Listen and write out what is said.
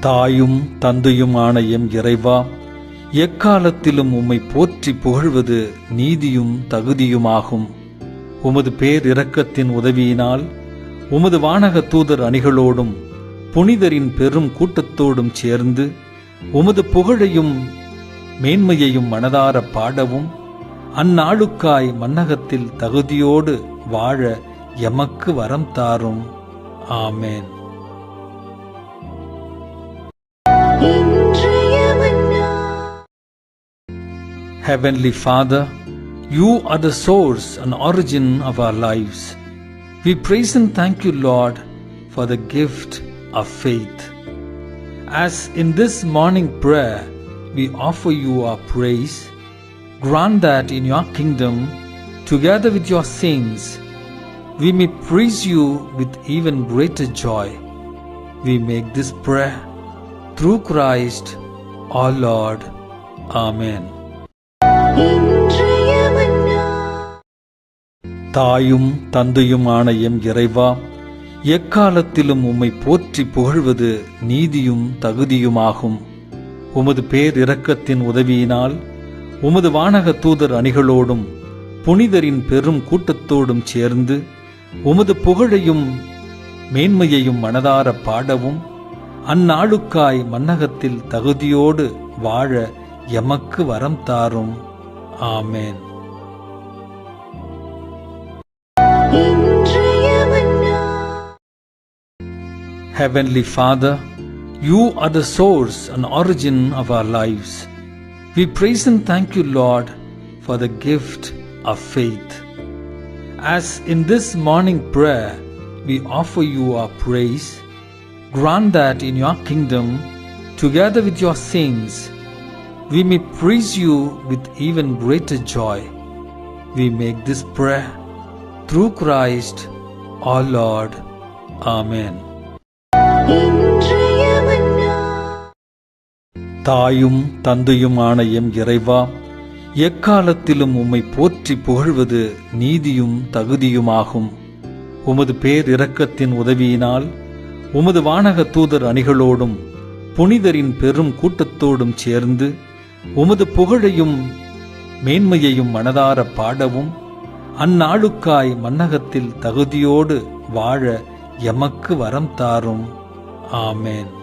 தாயும் தந்தையுமான எம் இறைவா எக்காலத்திலும் உம்மை போற்றி புகழ்வது நீதியும் தகுதியுமாகும். உமது பேர் இரக்கத்தின் உதவியினால் உமது வானக தூதர் அணிகளோடும் புனிதரின் பெரும் கூட்டத்தோடும் சேர்ந்து உமது புகழையும் மேன்மையையும் மனதார பாடவும் அந்நாளுக்காய் மன்னகத்தில் தகுதியோடு வாழ எமக்கு வரம் தாரும். ஆமேன். Heavenly Father, you are the source and origin of our lives. We praise and thank you, Lord, for the gift of faith. As in this morning prayer, we offer you our praise. Grant that in your kingdom, together with your saints, we may praise you with even greater joy. We make this prayer through Christ our Lord. Amen. தாயும் தந்தையுமான M இறைவா எக்காலத்திலும் உம்மை போற்றி புகழ்வது நீதியும் தகுதியுமாகும். உமது பேரிரக்கத்தின் உதவியினால் உமது வானக தூதர் அணிகளோடும் புனிதரின் பெரும் கூட்டத்தோடும் சேர்ந்து உமது புகழையும் மேன்மையையும் மனதார பாடவும் அந்நாளுக்காய் மன்னகத்தில் தகுதியோடு வாழ எமக்கு வரம் தாரும். ஆமேன் இன்றைய மன்னா Heavenly Father, you are the source and origin of our lives. We praise and thank you, Lord, for the gift of faith. As in this morning prayer, we offer you our praise. Grant that in your kingdom, together with your saints, we may praise you with even greater joy. We make this prayer through Christ our Lord. Amen. தாயும் தந்தையுமான M இறைவா எக்காலத்திலும் உம்மை போற்றி புகழ்வது நீதியும் தகுதியுமாகும் உமது பேரிரக்கத்தின் உதவியினால் உமது வானக தூதர் அணிகளோடும் புனிதரின் பெரும் கூட்டத்தோடும் சேர்ந்து உமது புகழையும் மேன்மையையும் மனதார பாடவும் அந்நாளுக்காய் மன்னகத்தில் தகுதியோடு வாழ எமக்கு வரம் தாரும். ஆமேன்.